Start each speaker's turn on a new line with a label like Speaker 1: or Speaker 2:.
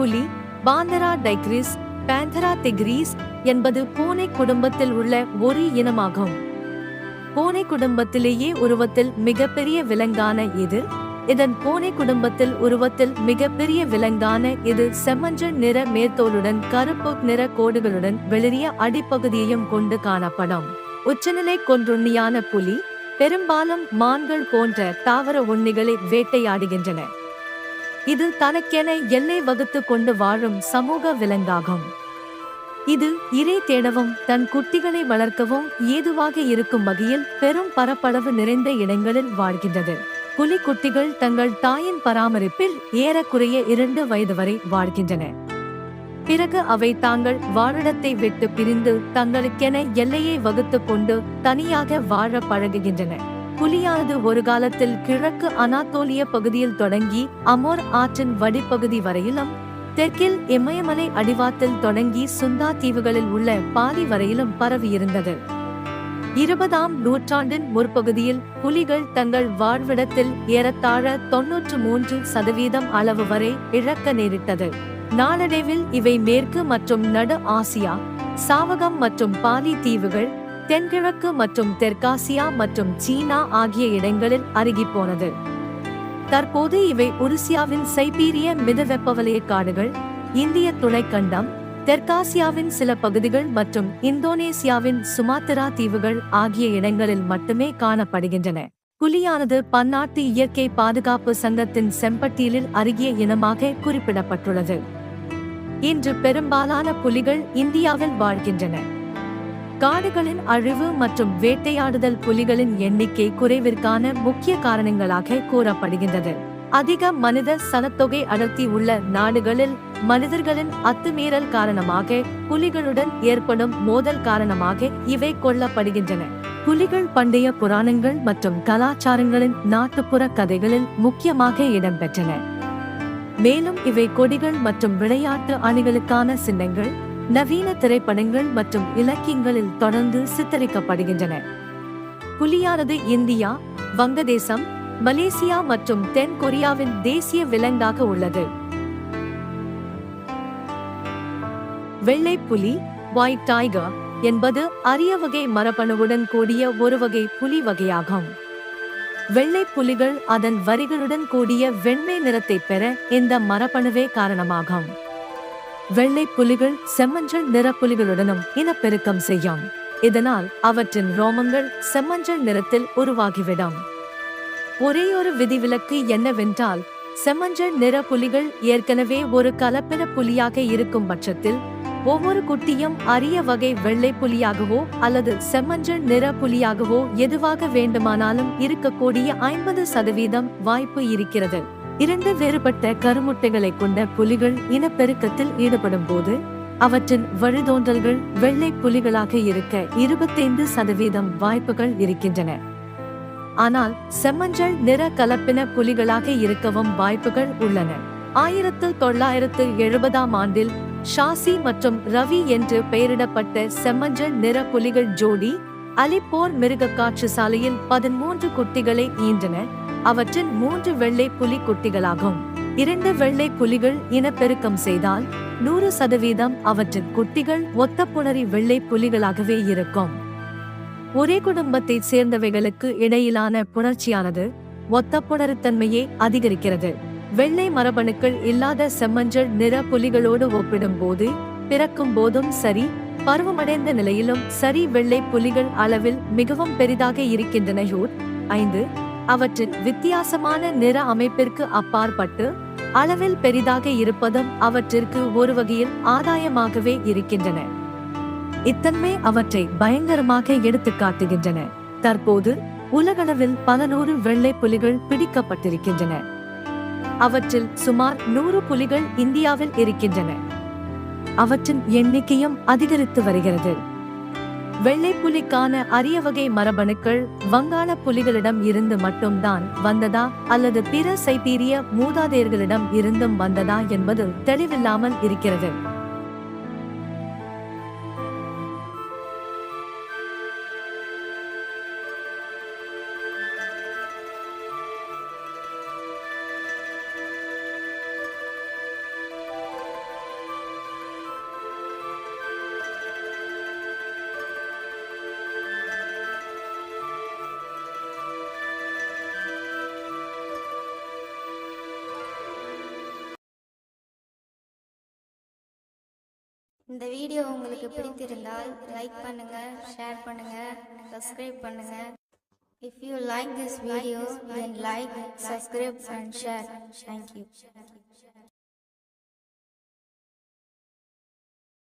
Speaker 1: புலி பாந்தரா டைக்ரிஸ் பேந்தரா திக்ரீஸ் என்பது பூனை குடும்பத்தில் உள்ள ஒரு இனமாகும். பூனை குடும்பத்திலேயே உருவத்தில் மிகப்பெரிய விலங்கான இது இதன் பூனை குடும்பத்தில் உருவத்தில் மிகப்பெரிய விலங்கான இது செம்மஞ்சள் நிற மேற்தோலுடன் கருப்பு நிற கோடுகளுடன் வெளிரிய அடிப்பகுதியையும் கொண்டு காணப்படும். உச்சநிலை கொன்றுண்ணியான புலி பெரும்பாலும் மான்கள் போன்ற தாவர உண்ணிகளை வேட்டையாடுகின்றன. இது தனக்கென எல்லை வகுத்து கொண்டு வாழும் சமூக விலங்காகும். இது இறை தேடவும் தன் குட்டிகளை வளர்க்கவும் ஏதுவாக இருக்கும் வகையில் பெரும் பரப்பளவு நிறைந்த இடங்களில் வாழ்கின்றது. புலிக்குட்டிகள் தங்கள் தாயின் பராமரிப்பில் ஏறக்குறைய இரண்டு வயது வரை வாழ்கின்றன. பிறகு அவை தாங்கள் வாழிடத்தை விட்டு பிரிந்து தங்களுக்கென எல்லையை வகுத்து கொண்டு தனியாக வாழ பழகுகின்றன. புலியானது ஒரு காலத்தில் கிழக்கு அனாத்தோலிய பகுதியில் தொடங்கி அமோர் ஆற்றின் வடிப்பகுதி வரையிலும் தெற்கில் இமயமலை அடிவாத்தில் தொடங்கி சுந்தா தீவுகளில் உள்ள பாதி வரையிலும் பரவியிருந்தது. இருபதாம் நூற்றாண்டின் முற்பகுதியில் புலிகள் தங்கள் வாழ்விடத்தில் ஏறத்தாழ தொன்னூற்று மூன்று சதவீதம் அளவு வரை இழக்க நேரிட்டது. நாளடைவில் இவை மேற்கு மற்றும் நடு ஆசியா சாவகம் மற்றும் பாலி தீவுகள் தென்கிழக்கு மற்றும் தெற்காசியா மற்றும் சீனா ஆகிய இடங்களில் அருகிப்போனது தற்போது இவை உருசியாவின் சைபீரிய மிதவெப்பவலய காடுகள் இந்திய துணைக்கண்டம் தெற்காசியாவின் சில பகுதிகள் மற்றும் இந்தோனேசியாவின் சுமாத்திரா தீவுகள் ஆகிய இடங்களில் மட்டுமே காணப்படுகின்றன. புலியானது பன்னாட்டு இயற்கை பாதுகாப்பு சங்கத்தின் செம்பட்டியலில் அருகிய இனமாக குறிப்பிடப்பட்டுள்ளது. இன்று பெரும்பாலான புலிகள் இந்தியாவில் வாழ்கின்றன. காடுகளின் அழிவு மற்றும் வேட்டையாடுதல் புலிகளின் எண்ணிக்கை குறைவிற்கான முக்கிய காரணங்களாக கூறப்படுகின்றது. அதிக மனித சனத்தொகை அடர்த்தி உள்ள நாடுகளில் மனிதர்களின் அத்துமீறல் காரணமாக புலிகளுடன் ஏற்படும் மோதல் காரணமாக இவை கொல்லப்படுகின்றன. புலிகள் பண்டைய புராணங்கள் மற்றும் கலாச்சாரங்களின் நாட்டுப்புற கதைகளில் முக்கியமாக இடம்பெற்றன. மேலும் இவை கொடிகள் மற்றும் விளையாட்டு அணிகளுக்கான சின்னங்கள் நவீன திரைப்படங்கள் மற்றும் இலக்கியங்களில் தொடர்ந்து சித்தரிக்கப்படுகின்றன. புலியானது இந்தியா வங்கதேசம் மலேசியா மற்றும் தென் கொரியாவின் தேசிய விலங்காக உள்ளது. வெள்ளை புலி ஒயிட் டைகர் என்பது அரிய வகை மரபணுவுடன் கூடிய ஒரு வகை புலி வகையாகும். வெள்ளை புலிகள் அதன் வரிகளுடன் கூடிய வெண்மை நிறத்தை பெற இந்த மரபணுவே காரணமாகும். வெள்ளை புலிகள் செம்மஞ்சள் நிற புலிகளுடனும் இனப்பெருக்கம் செய்யும். இதனால் அவற்றின் ரோமங்கள் செம்மஞ்சள் நிறத்தில் உருவாகிவிடும். ஒரேயொரு விதிவிலக்கு என்னவென்றால் செம்மஞ்சள் நிற புலிகள் ஏற்கனவே ஒரு கலப்பின புலியாக இருக்கும் பட்சத்தில் ஒவ்வொரு குட்டியும் அரிய வகை வெள்ளை புலியாகவோ அல்லது செம்மஞ்சள் நிற புலியாகவோ எதுவாக வேண்டுமானாலும் இருக்கக்கூடிய ஐம்பது சதவீதம் வாய்ப்பு இருக்கிறது. இரண்டு வேறுபட்ட கருமுட்டைகளை கொண்ட புலிகள் இனப்பெருக்கத்தில் ஈடுபடும் போது அவற்றின் வழிதோன்றல்கள் வெள்ளை புலிகளாக இருக்க இருபத்தைந்து சதவீதம் வாய்ப்புகள் இருக்கின்றன. ஆனால் செம்மஞ்சள் நிற கலப்பின புலிகளாக இருக்கவும் வாய்ப்புகள் உள்ளன. ஆயிரத்து தொள்ளாயிரத்து எழுபதாம் ஆண்டில் ஷாசி மற்றும் ரவி என்று பெயரிடப்பட்ட செம்மஞ்சள் நிற புலிகள் ஜோடி அலிப்போர் மிருக காற்று சாலையில் பதிமூன்று குட்டிகளை ஈன்றன. அவற்றின் மூன்று வெள்ளை புலி குட்டிகளாகும். இரண்டு வெள்ளை புலிகள் இனப்பெருக்கம் செய்தால் நூறு சதவீதம் அவற்றின் குட்டிகள் ஒத்தப்புணரி வெள்ளை புலிகளாகவே இருக்கும். ஒரே குடும்பத்தைச் சேர்ந்தவைகளுக்கு இடையிலான புணர்ச்சியானது ஒத்தப்புணர்த்தன்மையை அதிகரிக்கிறது. வெள்ளை மரபணுக்கள் இல்லாத செம்மஞ்சள் நிற புலிகளோடு ஒப்பிடும்போது பிறக்கும் போதும் சரி பருவமடைந்த நிலையிலும் சரி வெள்ளை புலிகள் அளவில் மிகவும் பெரிதாக இருக்கின்றன. ஐந்து அவற்றின் வித்தியாசமான நிற அமைப்பிற்கு அப்பாற்பட்டு அளவில் பெரிதாக இருப்பதும் அவற்றிற்கு ஒரு வகையில் ஆதாயமாகவே இருக்கின்றன. இத்தன்மை அவற்றை பயங்கரமாக எடுத்து காட்டுகின்றன தற்போது உலகளவில் பல நூறு வெள்ளை புலிகள் பிடிக்கப்பட்டிருக்கின்றன. அவற்றில் சுமார் நூறு புலிகள் இந்தியாவில் இருக்கின்றன. அவற்றின் எண்ணிக்கையும் அதிகரித்து வருகிறது. வெள்ளை புலிக்கான அரிய வகை மரபணுக்கள் வங்காள புலிகளிடம் இருந்து மட்டும்தான் வந்ததா அல்லது பிற சைபீரிய மூதாதையர்களிடம் இருந்தும் வந்ததா என்பது தெளிவில்லாமல் இருக்கிறது.
Speaker 2: இந்த வீடியோ உங்களுக்கு பிடித்திருந்தால் லைக் பண்ணுங்க ஷேர் பண்ணுங்க சப்ஸ்கிரைப் பண்ணுங்க. If you like this video then like subscribe and share thank you